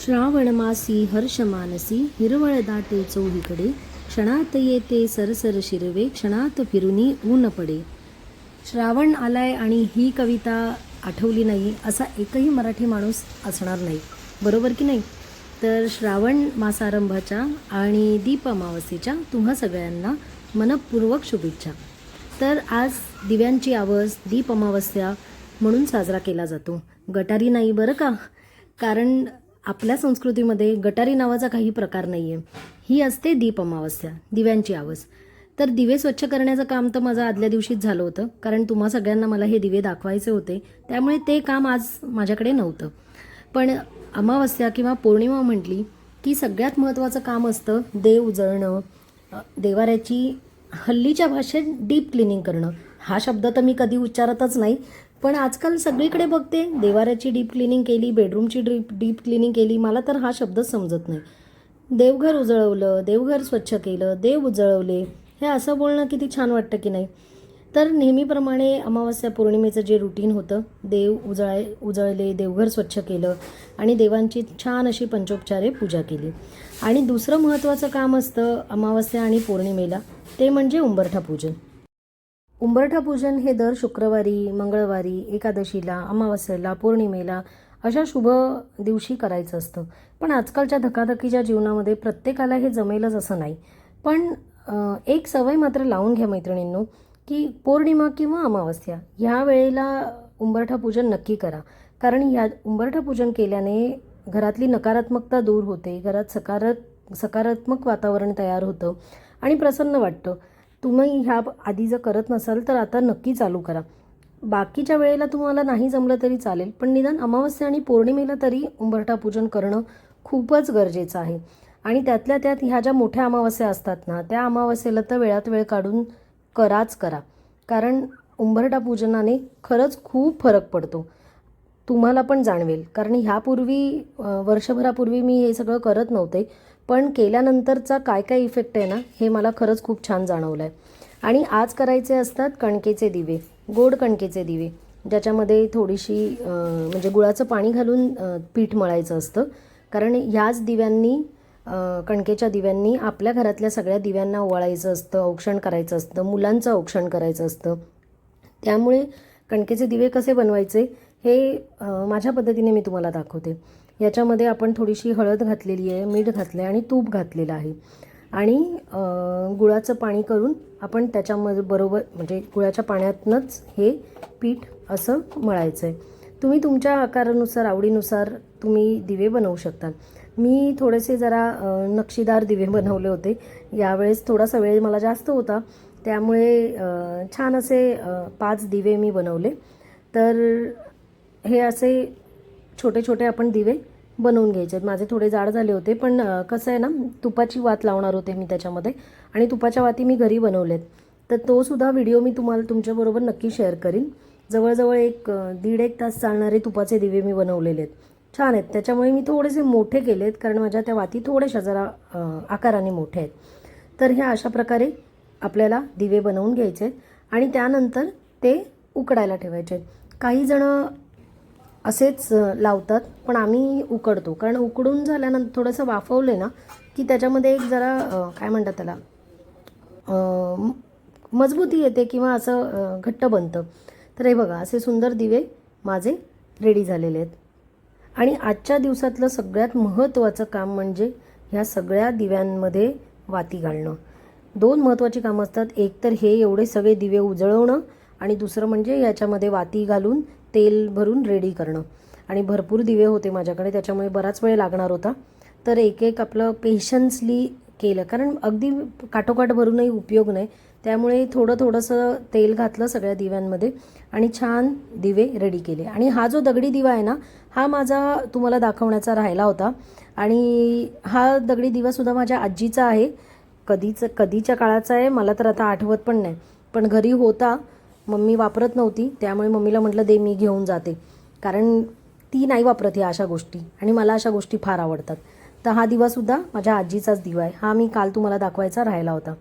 श्रावणमासी हर्षमानसी हिरवळ दाटे चौहीकडे क्षणात येते सरसर शिरवे क्षणात फिरुनी ऊन पडे श्रावण आलाय आणि ही कविता आठवली नाही असा एकही मराठी माणूस असणार नाही बरोबर की नाही तर श्रावण मासारंभाच्या आणि दीप अमावस्येच्या तुम्हा सगळ्यांना मनपूर्वक शुभेच्छा तर आज दिव्यांची आवस दीप अमावस्या म्हणून साजरा केला जातो गटारी नाही बरं का कारण आपल्या संस्कृतीमध्ये गटारी नावाचा काही प्रकार नाही आहे ही असते दीप अमावस्या दिव्यांची आवस. तर दिवे स्वच्छ करण्याचं काम तर माझं आदल्या दिवशीच झालं होतं कारण तुम्हा सगळ्यांना मला हे दिवे दाखवायचे होते. त्यामुळे ते काम आज माझ्याकडे नव्हतं. पण अमावस्या किंवा पौर्णिमा म्हटली की सगळ्यात महत्त्वाचं काम असतं देव उजळणं देवाऱ्याची हल्लीच्या भाषेत डीप क्लिनिंग करणं. हा शब्द तर मी कधी उच्चारतच नाही पण आजकाल सगळीकडे बघते देवाऱ्याची डीप क्लिनिंग केली बेडरूमची डीप डीप क्लिनिंग केली मला तर हा शब्दच समजत नाही. देवघर उजळवलं देवघर स्वच्छ केलं देव उजळवले हे असं बोलणं किती छान वाटतं की नाही? तर नेहमीप्रमाणे अमावस्या पौर्णिमेचं जे रुटीन होतं देव उजळाय उजळले देवघर स्वच्छ केलं आणि देवांची छान अशी पंचोपचारे पूजा केली. आणि दुसरं महत्त्वाचं काम असतं अमावस्या आणि पौर्णिमेला ते म्हणजे उंबरठा पूजन. उंबरठा पूजन हे दर शुक्रवारी मंगळवारी एकादशीला अमावस्येला पौर्णिमेला अशा शुभ दिवशी करायचं असतं. पण आजकालच्या धकाधकीच्या जीवनामध्ये प्रत्येकाला हे जमेलच असं नाही. पण एक सवय मात्र लावून घ्या मैत्रिणींनो की पौर्णिमा किंवा अमावस्या ह्या वेळेला उंबरठा पूजन नक्की करा. कारण या उंबरठा पूजन केल्याने घरातली नकारात्मकता दूर होते घरात सकारात सकारात्मक वातावरण तयार होतं आणि प्रसन्न वाटतं. तुम्ही ह्या आधी जर करत नसाल तर आता नक्की चालू करा. बाकीच्या वेळेला तुम्हाला नाही जमलं तरी चालेल पण निदान अमावस्या आणि पौर्णिमेला तरी उंबरठा पूजन करणं खूपच गरजेचं आहे. आणि त्यातल्या त्यात ह्या ज्या मोठ्या अमावस्या असतात ना त्या अमावस्येला तर वेळात वेळ काढून कराच करा. कारण उंबरठा पूजनाने खरंच खूप फरक पडतो. तुम्हाला पण जाणवेल. कारण ह्यापूर्वी वर्षभरापूर्वी मी हे सगळं करत नव्हते. पण केल्यानंतरचा काय काय इफेक्ट आहे ना हे मला खरंच खूप छान जाणवलं आहे आणि आज करायचे असतात कणकेचे दिवे गोड कणकेचे दिवे ज्याच्यामध्ये थोडीशी म्हणजे गुळाचं पाणी घालून पीठ मळायचं असतं. कारण ह्याच दिव्यांनी कणकेच्या दिव्यांनी आपल्या घरातल्या सगळ्या दिव्यांना ओवाळायचं असतं औक्षण करायचं असतं मुलांचं औक्षण करायचं असतं. त्यामुळे कणकेचे दिवे कसे बनवायचे हे माझ्या पद्धतीने मी तुम्हाला दाखवते. याच्यामध्ये आपण थोडीशी हळद घातलेली आहे मीठ घातलं आहे आणि तूप घातलेलं आहे. आणि गुळाचं पाणी करून आपण त्याच्यामध्ये बरोबर म्हणजे गुळाच्या पाण्यातनंच हे पीठ असं मळायचं आहे तुम्ही तुमच्या आकारानुसार आवडीनुसार तुम्ही दिवे बनवू शकता. मी थोडेसे जरा नक्षीदार दिवे बनवले होते. यावेळेस थोडासा वेळ मला जास्त होता. त्यामुळे छान असे पाच दिवे मी बनवले. तर हे असे छोटे छोटे आपण दिवे बनवून घ्यायचे आहेत. माझे थोडे जाड झाले होते पण कसं आहे ना तुपाची वात लावणार होते मी त्याच्यामध्ये आणि तुपाच्या वाती मी घरी बनवल्यात तर तोसुद्धा व्हिडिओ मी तुम्हाला तुमच्याबरोबर नक्की शेअर करीन. जवळजवळ एक दीड एक तास चालणारे तुपाचे दिवे मी बनवलेले आहेत. छान आहेत. त्याच्यामुळे मी थोडेसे मोठे केले आहेत कारण माझ्या त्या वाती थोड्याशा जरा आकाराने मोठे आहेत. तर ह्या अशा प्रकारे आपल्याला दिवे बनवून घ्यायचे आहेत आणि त्यानंतर ते उकडायला ठेवायचे आहेत. काही जणं असेच लावतात पण आम्ही उकडतो. कारण उकडून झाल्यानंतर थोडंसं वाफवले ना की त्याच्यामध्ये एक जरा काय म्हणतात त्याला मजबूती येते किंवा असं घट्ट बनतं. तर हे बघा असे सुंदर दिवे माझे रेडी झालेले आहेत. आणि आजच्या दिवसातलं सगळ्यात महत्त्वाचं काम म्हणजे ह्या सगळ्या दिव्यांमध्ये वाती घालणं. दोन महत्त्वाची कामं असतात. एक तर हे एवढे सगळे दिवे उजळवणं आणि दुसरं म्हणजे याच्यामध्ये वाती घालून तेल भरून रेडी करणं. आणि भरपूर दिवे होते माझ्याकडे त्याच्यामुळे बराच वेळ लागणार होता. तर एक एक आपलं पेशन्सली केलं. कारण अगदी काठोकाठ भरूनही उपयोग नाही. त्यामुळे थोडं थोडंसं तेल घातलं सगळ्या दिव्यांमध्ये आणि छान दिवे रेडी केले. आणि हा जो दगडी दिवा आहे ना हा माझा तुम्हाला दाखवण्याचा राहिला होता. आणि हा दगडी दिवासुद्धा माझ्या आजीचा आहे. कधीचं कधीच्या काळाचा आहे मला तर आता आठवत पण नाही. पण घरी होता. मम्मी वापरत नव्हती त्यामुळे मम्मीला म्हटलं दे मी घेऊन जाते. कारण ती नाही वापरत ह्या अशा गोष्टी आणि मला अशा गोष्टी फार आवडतात. तर हा दिवासुद्धा माझ्या आजीचाच दिवा आहे. हा मी काल तुम्हाला दाखवायचा राहिला होता.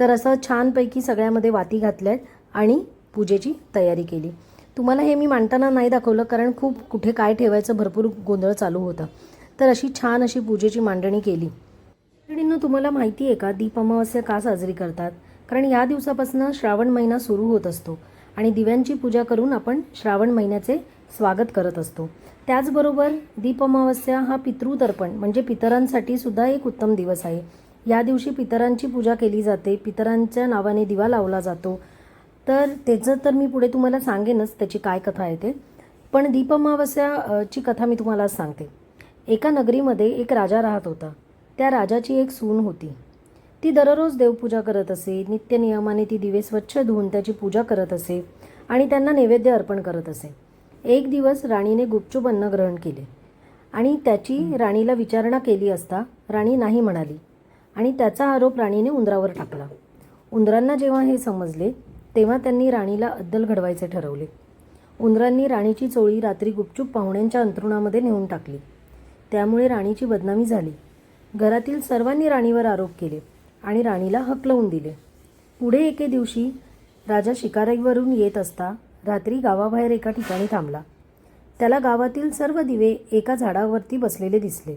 तर असं छानपैकी सगळ्यामध्ये वाती घातल्या आहेत आणि पूजेची तयारी केली. तुम्हाला हे मी मांडताना नाही दाखवलं कारण खूप कुठे काय ठेवायचं भरपूर गोंधळ चालू होता. तर अशी छान अशी पूजेची मांडणी केली. मैत्रिणींनो तुम्हाला माहिती आहे का? दीप अमावस्या का साजरी करतात? कारण या दिवसापासून श्रावण महिना सुरू होत असतो आणि दिव्यांची पूजा करून आपण श्रावण महिन्याचे स्वागत करत असतो. त्याचबरोबर दीप अमावस्या हा पितृतर्पण म्हणजे पितरांसाठी सुद्धा एक उत्तम दिवस आहे. या दिवशी पितरांची पूजा केली जाते पितरांच्या नावाने दिवा लावला जातो. तर त्याचं तर मी पुढे तुम्हाला सांगेनच त्याची काय कथा आहे ते. पण दीप ची कथा मी तुम्हाला सांगते. एका नगरीमध्ये एक राजा राहत होता. त्या राजाची एक सून होती. ती दररोज देवपूजा करत असे नित्य नियमाने ती दिवे स्वच्छ धुवून त्याची पूजा करत असे आणि त्यांना नैवेद्य अर्पण करत असे. एक दिवस राणीने गुपचूप अन्न ग्रहण केले आणि त्याची राणीला विचारणा केली असता राणी नाही म्हणाली आणि त्याचा आरोप राणीने उंदरावर टाकला. उंदरांना जेव्हा हे समजले तेव्हा त्यांनी राणीला अद्दल घडवायचे ठरवले. उंदरांनी राणीची चोळी रात्री गुपचूप पाहुण्यांच्या अंथरुणामध्ये नेऊन टाकली. त्यामुळे राणीची बदनामी झाली. घरातील सर्वांनी राणीवर आरोप केले. आणि राणीला हकलवून दिले. पुढे एके दिवशी राजा शिकारीवरून येत असता रात्री गावाबाहेर एका ठिकाणी थांबला. त्याला गावातील सर्व दिवे एका झाडावरती बसलेले दिसले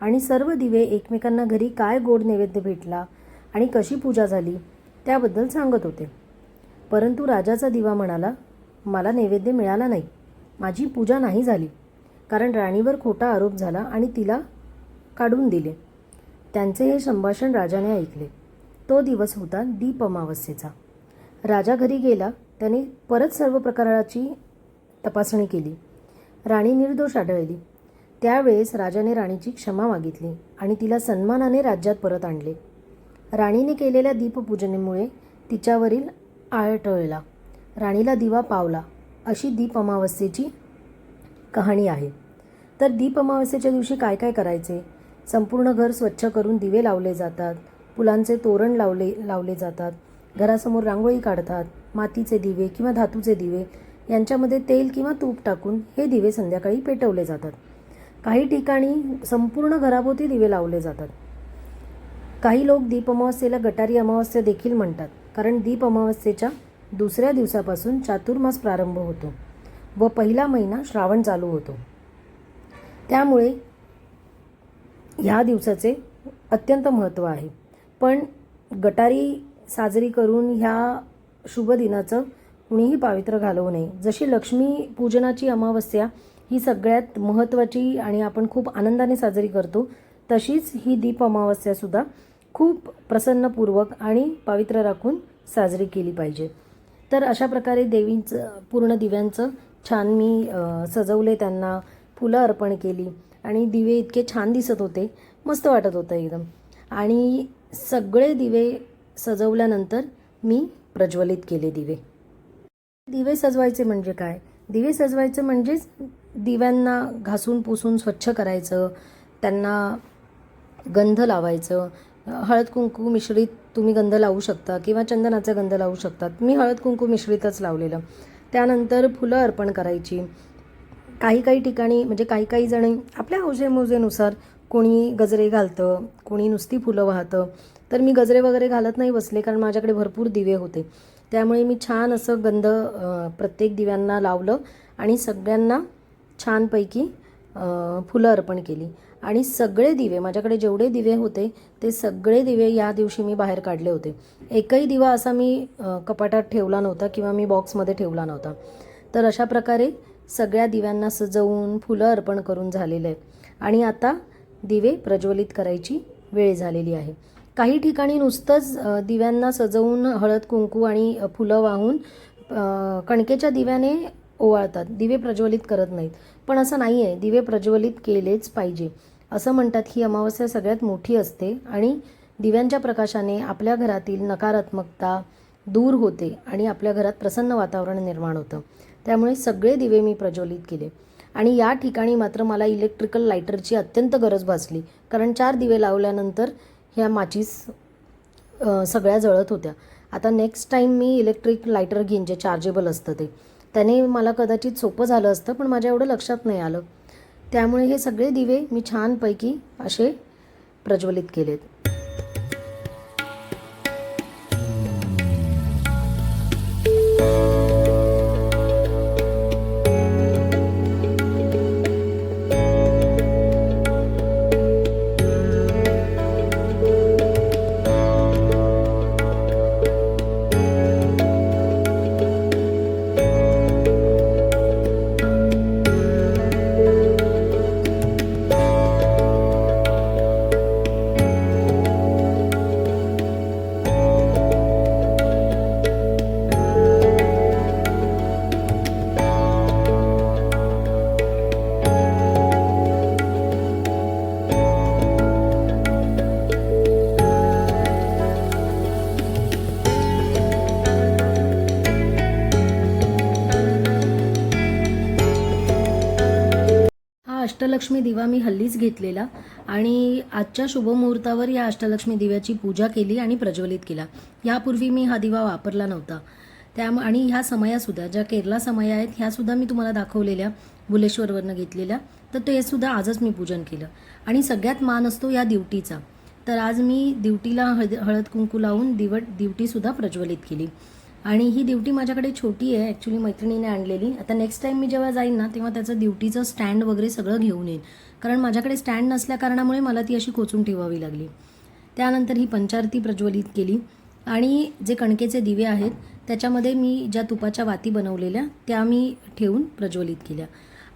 आणि सर्व दिवे एकमेकांना घरी काय गोड नैवेद्य भेटला आणि कशी पूजा झाली त्याबद्दल सांगत होते. परंतु राजाचा दिवा म्हणाला मला नैवेद्य मिळाला नाही. माझी पूजा नाही झाली. कारण राणीवर खोटा आरोप झाला आणि तिला काढून दिले. त्यांचे हे संभाषण राजाने ऐकले. तो दिवस होता दीप अमावस्येचा. राजा घरी गेला त्याने परत सर्व प्रकाराची तपासणी केली. राणी निर्दोष आढळली. त्यावेळेस राजाने राणीची क्षमा मागितली आणि तिला सन्मानाने राज्यात परत आणले. राणीने केलेल्या दीपपूजनेमुळे तिच्यावरील आळ टळला. राणीला दिवा पावला अशी दीप अमावस्येची कहाणी आहे. तर दीप अमावस्येच्या दिवशी काय काय करायचे? संपूर्ण घर स्वच्छ करून दिवे लावले जातात. फुलांचे तोरण लावले लावले जातात. घरासमोर रांगोळी काढतात. मातीचे दिवे किंवा धातूचे दिवे यांच्यामध्ये तेल किंवा तूप टाकून हे दिवे संध्याकाळी पेटवले जातात. काही ठिकाणी संपूर्ण घराभोवती दिवे लावले जातात. काही लोक दीप अमावस्येला गटारी अमावस्या देखील म्हणतात कारण दीप अमावस्येच्या दुसऱ्या दिवसापासून चातुर्मास प्रारंभ होतो व पहिला महिना श्रावण चालू होतो. त्यामुळे ह्या दिवसाचे अत्यंत महत्त्व आहे. पण गटारी साजरी करून ह्या शुभ दिनाचं कुणीही पावित्र्य घालवू नये. जशी लक्ष्मी पूजनाची अमावस्या ही सगळ्यात महत्त्वाची आणि आपण खूप आनंदाने साजरी करतो तशीच ही दीप अमावस्यासुद्धा खूप प्रसन्नपूर्वक आणि पावित्र्य राखून साजरी केली पाहिजे. तर अशा प्रकारे देवींचं पूर्ण दिव्यांचं छान मी सजवले त्यांना फुलं अर्पण केली. आणि दिवे इतके छान दिसत होते. मस्त वाटत होतं एकदम. आणि सगळे दिवे सजवल्यानंतर मी प्रज्वलित केले दिवे. दिवे सजवायचे म्हणजे काय? दिवे सजवायचं म्हणजेच दिव्यांना घासून पुसून स्वच्छ करायचं त्यांना गंध लावायचं. हळद कुंकू मिश्रित तुम्ही गंध लावू शकता किंवा चंदनाचा गंध लावू शकतात. मी हळद कुंकू मिश्रितच लावलेलं. त्यानंतर फुलं अर्पण करायची. काही काही ठिकाणी म्हणजे काही काही जण आपल्या हौसेमौजेनुसार कोणी गजरे घालतं कोणी नुसती फुलं वाहतं. तर मी गजरे वगैरे घालत नाही बसले कारण माझ्याकडे भरपूर दिवे होते. त्यामुळे मी छान असं गंध प्रत्येक दिव्यांना लावलं आणि सगळ्यांना छानपैकी फुलं अर्पण केली. आणि सगळे दिवे माझ्याकडे जेवढे दिवे होते ते सगळे दिवे या दिवशी मी बाहेर काढले होते. एकही दिवा असा मी कपाटात ठेवला नव्हता किंवा मी बॉक्समध्ये ठेवला नव्हता. तर अशा प्रकारे सगळ्या दिव्यांना सजवून फुलं अर्पण करून झालेलं आहे. आणि आता दिवे प्रज्वलित करायची वेळ झालेली आहे. काही ठिकाणी नुसतंच दिव्यांना सजवून हळद कुंकू आणि फुलं वाहून कणकेच्या दिव्याने ओवाळतात. दिवे प्रज्वलित करत नाहीत. पण असं नाही आहे दिवे प्रज्वलित केलेच पाहिजे. असं म्हणतात ही अमावस्या सगळ्यात मोठी असते आणि दिव्यांच्या प्रकाशाने आपल्या घरातील नकारात्मकता दूर होते आणि आपल्या घरात प्रसन्न वातावरण निर्माण होतं. त्यामुळे सगळे दिवे मी प्रज्वलित केले. आणि या ठिकाणी मात्र मला इलेक्ट्रिकल लायटरची अत्यंत गरज भासली. कारण चार दिवे लावल्यानंतर ह्या माचीस सगळ्या जळत होत्या. आता नेक्स्ट टाईम मी इलेक्ट्रिक लायटर घेईन जे चार्जेबल असतं ते. त्याने मला कदाचित सोपं झालं असतं पण माझ्या एवढं लक्षात नाही आलं. त्यामुळे हे सगळे दिवे मी छानपैकी असे प्रज्वलित केलेत. अष्टलक्ष्मी दिवा मी हल्लीच घेतलेला आणि आजच्या शुभमुहूर्तावर या अष्टलक्ष्मी दिव्याची पूजा केली आणि प्रज्वलित केला. यापूर्वी मी हा दिवा वापरला नव्हता. त्या आणि ह्या समयासुद्धा ज्या केरला समया आहेत ह्यासुद्धा मी तुम्हाला दाखवलेल्या बुलेश्वरवरनं घेतलेल्या तर ते सुद्धा आजच मी पूजन केलं. आणि सगळ्यात मान असतो या दिवटीचा. तर आज मी दिवटीला हळद हळद कुंकू लावून दिवट दिवटीसुद्धा प्रज्वलित केली. आणि ही दिवटी माझ्याकडे छोटी आहे ॲक्च्युली मैत्रिणीने आणलेली. आता नेक्स्ट टाईम मी जेव्हा जाईन ना तेव्हा त्याचं दिवटीचं स्टँड वगैरे सगळं घेऊन येईन. कारण माझ्याकडे स्टँड नसल्या कारणामुळे मला ती अशी कोचून ठेवावी लागली. त्यानंतर ही पंचारती प्रज्वलित केली. आणि जे कणकेचे दिवे आहेत त्याच्यामध्ये मी ज्या तुपाच्या वाती बनवलेल्या त्या मी ठेवून प्रज्वलित केल्या.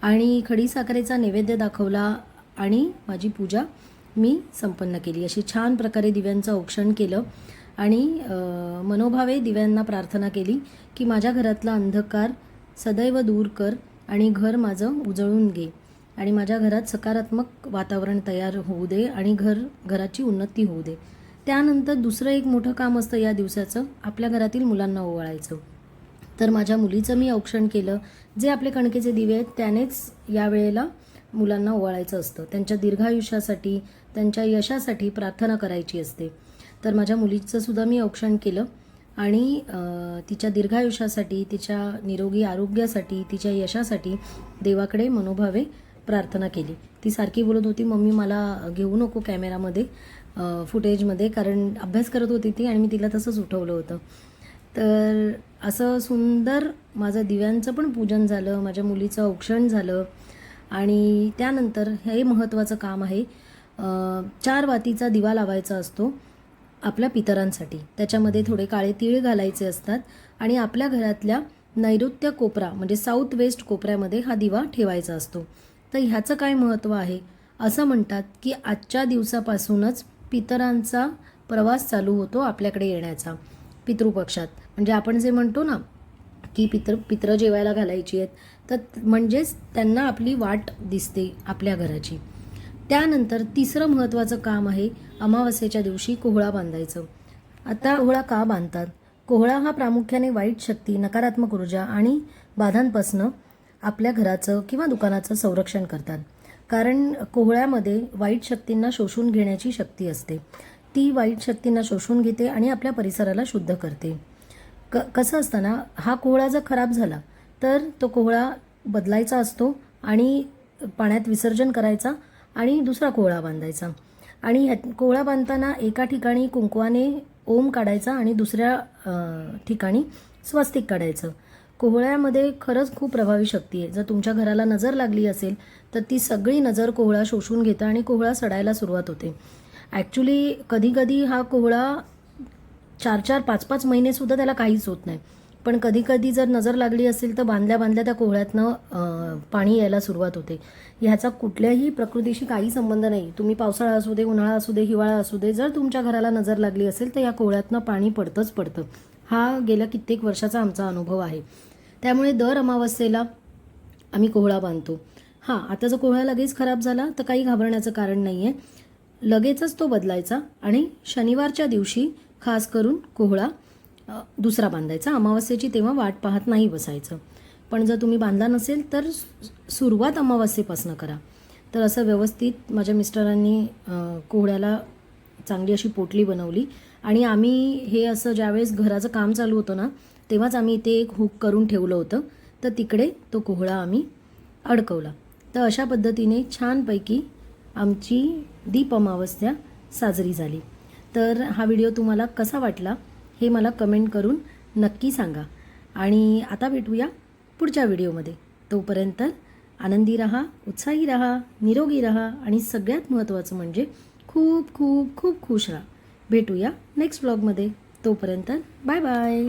आणि खडीसाखरेचा नैवेद्य दाखवला आणि माझी पूजा मी संपन्न केली. अशी छान प्रकारे दिव्यांचं औक्षण केलं. आणि मनोभावे दिव्यांना प्रार्थना केली की माझ्या घरातला अंधकार सदैव दूर कर आणि घर माझं उजळून घे आणि माझ्या घरात सकारात्मक वातावरण तयार होऊ दे आणि घर घराची उन्नती होऊ दे. त्यानंतर दुसरं एक मोठं काम असतं या दिवसाचं आपल्या घरातील मुलांना ओवाळायचं. तर माझ्या मुलीचं मी औक्षण केलं. जे आपले कणकेचे दिवे आहेत त्यानेच यावेळेला मुलांना ओवाळायचं असतं. त्यांच्या दीर्घायुष्यासाठी त्यांच्या यशासाठी प्रार्थना करायची असते. तर माझ्या मुलीचं सुद्धा मी औक्षण केलं. आणि तिच्या दीर्घायुष्यासाठी तिच्या निरोगी आरोग्यासाठी तिच्या यशासाठी देवाकडे मनोभावे प्रार्थना केली. ती सारखी बोलत होती मम्मी मला घेऊ नको कॅमेरामध्ये फुटेजमध्ये कारण अभ्यास करत होती ती आणि मी तिला तसंच उठवलं होतं. तर असं सुंदर माझं दिव्यांचं पण पूजन झालं माझ्या मुलीचं औक्षण झालं. आणि त्यानंतर हे महत्त्वाचं काम आहे चार वातीचा दिवा लावायचा असतो. आपल्या पितरांसाठी. त्याच्यामध्ये थोडे काळे तीळ घालायचे असतात आणि आपल्या घरातल्या नैऋत्य कोपरा म्हणजे साऊथ वेस्ट कोपऱ्यामध्ये हा दिवा ठेवायचा असतो. तर ह्याचं काय महत्त्व आहे? असं म्हणतात की आजच्या दिवसापासूनच पितरांचा प्रवास चालू होतो आपल्याकडे येण्याचा पितृपक्षात. म्हणजे आपण जे म्हणतो ना की पित्र पित्र जेवायला घालायची आहेत तर म्हणजेच त्यांना आपली वाट दिसते आपल्या घराची. त्यानंतर तिसरं महत्त्वाचं काम आहे अमावस्येच्या दिवशी कोहळा बांधायचं. आता कोहळा का बांधतात? कोहळा हा प्रामुख्याने वाईट शक्ती नकारात्मक ऊर्जा आणि बाधांपासनं आपल्या घराचं किंवा दुकानाचं संरक्षण करतात. कारण कोहळ्यामध्ये वाईट शक्तींना शोषून घेण्याची शक्ती असते. ती वाईट शक्तींना शोषून घेते आणि आपल्या परिसराला शुद्ध करते. क कसं असताना हा कोहळा जर खराब झाला तर तो कोहळा बदलायचा असतो आणि पाण्यात विसर्जन करायचा आणि दुसरा कोहळा बांधायचा. आणि ह्या कोहळा बांधताना एका ठिकाणी कुंकवाने ओम काढायचा आणि दुसऱ्या ठिकाणी स्वस्तिक काढायचं. कोहळ्यामध्ये खरंच खूप प्रभावी शक्ती आहे. जर तुमच्या घराला नजर लागली असेल तर ती सगळी नजर कोहळा शोषून घेतं आणि कोहळा सडायला सुरुवात होते. ॲक्च्युली कधीकधी हा कोहळा चार चार पाच पाच महिनेसुद्धा त्याला काहीच होत नाही. पण कधी कधी जर नजर लागली असेल तर बांधल्या बांधल्या त्या कोहळ्यातनं पाणी यायला सुरुवात होते. ह्याचा कुठल्याही प्रकृतीशी काही संबंध नाही. तुम्ही पावसाळा असू दे उन्हाळा असू दे हिवाळा असू दे जर तुमच्या घराला नजर लागली असेल तर या कोहळ्यातनं पाणी पडतंच पडतं. हा गेल्या कित्येक वर्षाचा आमचा अनुभव आहे. त्यामुळे दर अमावस्येला आम्ही कोहळा बांधतो. हां आता जर कोहळा लगेच खराब झाला तर काही घाबरण्याचं कारण नाही आहे लगेचच तो बदलायचा आणि शनिवारच्या दिवशी खास करून कोहळा दुसरा बांधायचा. अमावस्येची तेव्हा वाट पाहत नाही बसायचं. पण जर तुम्ही बांधला नसेल तर सुरुवात अमावस्येपासून करा. तर असं व्यवस्थित माझ्या मिस्टरांनी कोहळ्याला चांगली अशी पोटली बनवली. आणि आम्ही हे असं ज्यावेळेस घराचं काम चालू होतं ना तेव्हाच आम्ही इथे एक हुक करून ठेवलं होतं. तर तिकडे तो कोहळा आम्ही अडकवला. तर अशा पद्धतीने छानपैकी आमची दीप अमावस्या साजरी झाली. तर हा व्हिडिओ तुम्हाला कसा वाटला? हे मला कमेंट करून नक्की सांगा. आणि आता भेटूया पुढच्या व्हिडिओमध्ये. तोपर्यंत आनंदी रहा उत्साही रहा निरोगी रहा आणि सगळ्यात महत्त्वाचं म्हणजे खूप खूप खूप खुश राहा. भेटूया नेक्स्ट ब्लॉगमध्ये तोपर्यंत बाय बाय